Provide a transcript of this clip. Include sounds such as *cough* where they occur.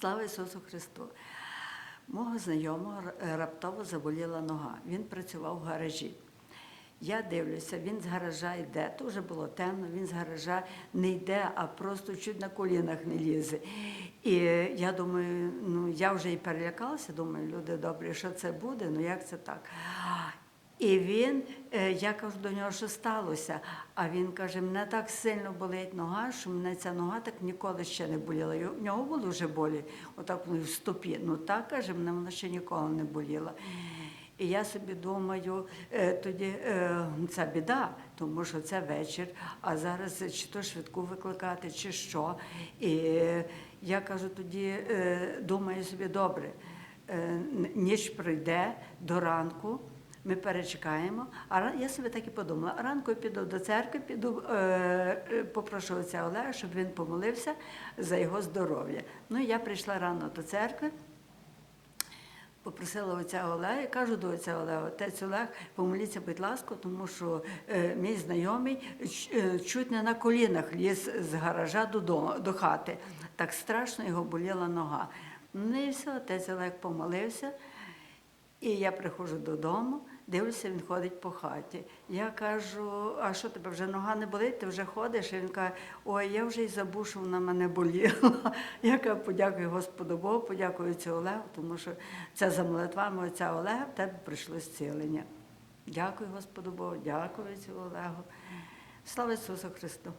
Слава Ісусу Христу! Мого знайомого раптово заболіла нога. Він працював в гаражі. Я дивлюся, він з гаража йде, то вже було темно, він з гаража не йде, а просто чуть на колінах не лізе. І я думаю, ну я вже і перелякалася, думаю, люди добрі, що це буде, ну як це так? І він, е, я кажу до нього, що сталося. А він каже, мене так сильно болить нога, що мене ця нога так ніколи ще не боліла. У нього були вже болі, отак в стопі. Ну так каже, мене вона ще ніколи не боліла. І я собі думаю, е, тоді е, це біда, тому що це вечір, а зараз чи то швидку викликати, чи що. І я кажу, тоді думаю собі, добре, ніч пройде до ранку. Ми перечекаємо. А я собі так і подумала. Ранку піду до церкви, піду, е, е, попрошу отця Олега, щоб він помолився за його здоров'я. Ну, я прийшла рано до церкви. Попросила отця Олега і кажу до отця Олега, отець Олег, помоліться, будь ласка, тому що е, мій знайомий е, чуть не на колінах ліз з гаража додому, до хати. Так страшно його боліла нога. Ну і все, отець Олег помолився. І я приходжу додому, дивлюся, він ходить по хаті. Я кажу, а що тебе вже нога не болить, ти вже ходиш? І він каже, ой, я вже й забув, що вона мене боліла. *laughs* Я кажу, подякую Господу Богу, подякую цю Олегу, тому що це за молитвами отця Олега в тебе прийшло зцілення. Дякую Господу Богу, дякую цю Олегу. Слава Ісусу Христу!